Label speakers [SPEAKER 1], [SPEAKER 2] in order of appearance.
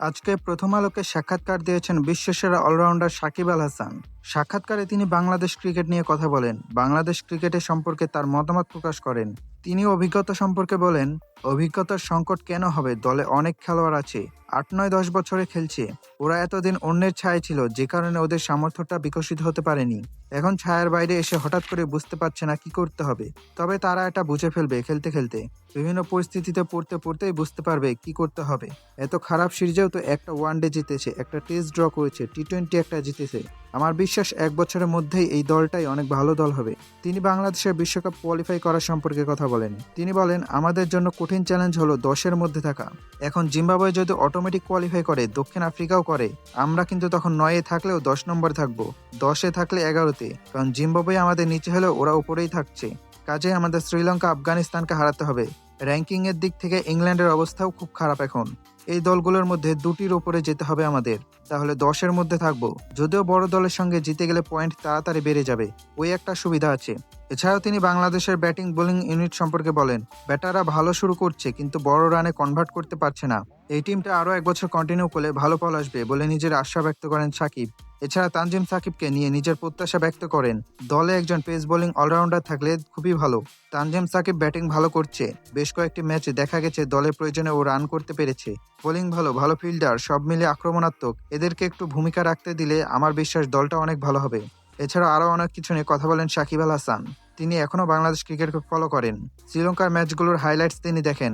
[SPEAKER 1] আজকে প্রথম আলোকে সাক্ষাৎকার দিয়েছেন বিশ্বসেরা অলরাউন্ডার সাকিব আল হাসান। সাক্ষাৎকারে তিনি বাংলাদেশ ক্রিকেট নিয়ে কথা বলেন। বাংলাদেশ ক্রিকেটের সম্পর্কে তার মতামত প্রকাশ করেন। তিনি অভিজ্ঞতা সম্পর্কে বলেন, অভিজ্ঞতার সংকট কেন হবে? দলে অনেক খেলোয়াড় আছে, আট নয় দশ বছরে খেলছে। ওরা এতদিন অন্যের ছায় ছিল, যে কারণে ওদের সামর্থ্যটা বিকশিত হতে পারেনি। এখন ছায়ার বাইরে এসে হঠাৎ করে বুঝতে পারছে না কি করতে হবে। তবে তারা এটা বুঝে ফেলবে খেলতে খেলতে। বিভিন্ন পরিস্থিতিতে পড়তে পড়তেই বুঝতে পারবে কি করতে হবে। এত খারাপ সিরিজেও তো একটা ওয়ানডে জিতেছে, একটা টেস্ট ড্র করেছে, টি টোয়েন্টি একটা জিতেছে। আমার বিশ্বাস এক বছরের মধ্যেই এই দলটাই অনেক ভালো দল হবে। তিনি বাংলাদেশের বিশ্বকাপ কোয়ালিফাই করার সম্পর্কে কথা বলেন। তিনি বলেন, আমাদের জন্য কঠিন চ্যালেঞ্জ হলো দশের মধ্যে থাকা। এখন জিম্বাবুয়ে যদি অটোমেটিক কোয়ালিফাই করে, দক্ষিণ আফ্রিকাও করে, আমরা কিন্তু তখন নয়ে থাকলেও দশ নম্বর থাকব। দশে থাকলে এগারোতে। কারণ জিম্বাবুয়ে আমাদের নিচে হলেও ওরা উপরেই থাকছে। কাজে আমাদের শ্রীলঙ্কা, আফগানিস্তানকে হারাতে হবে। র্যাঙ্কিং এর দিক থেকে ইংল্যান্ডের অবস্থাও খুব খারাপ এখন। এই দলগুলোর মধ্যে দুটির ওপরে যেতে হবে আমাদের। তাহলে দশের মধ্যে থাকব। যদিও বড় দলের সঙ্গে জিতে গেলে পয়েন্ট তাড়াতাড়ি বেড়ে যাবে। ওই একটা সুবিধা আছে। এছাড়াও তিনি বাংলাদেশের ব্যাটিং বোলিং ইউনিট সম্পর্কে বলেন, ব্যাটাররা ভালো শুরু করছে, কিন্তু বড় রানে কনভার্ট করতে পারছে না। এই টিমটা আরও এক বছর কন্টিনিউ করলে ভালো ফল আসবে বলে নিজের আশা ব্যক্ত করেন সাকিব। এছাড়া তানজিম সাকিবকে নিয়ে নিজের প্রত্যাশা ব্যক্ত করেন, দলে একজন পেস বোলিং অলরাউন্ডার থাকলে খুবই ভালো। তানজিম সাকিব ব্যাটিং ভালো করছে, বেশ কয়েকটি ম্যাচে দেখা গেছে দলের প্রয়োজনে ও রান করতে পেরেছে। বোলিং ভালো ভালো ফিল্ডার, সব মিলে আক্রমণাত্মক, এদেরকে একটু ভূমিকা রাখতে দিলে আমার বিশ্বাস দলটা অনেক ভালো হবে। এছাড়া আরও অনেক কিছু নিয়ে কথা বলেন সাকিব আল হাসান। তিনি এখনও বাংলাদেশ ক্রিকেটকে ফলো করেন। শ্রীলঙ্কার ম্যাচগুলোর হাইলাইটস তিনি দেখেন।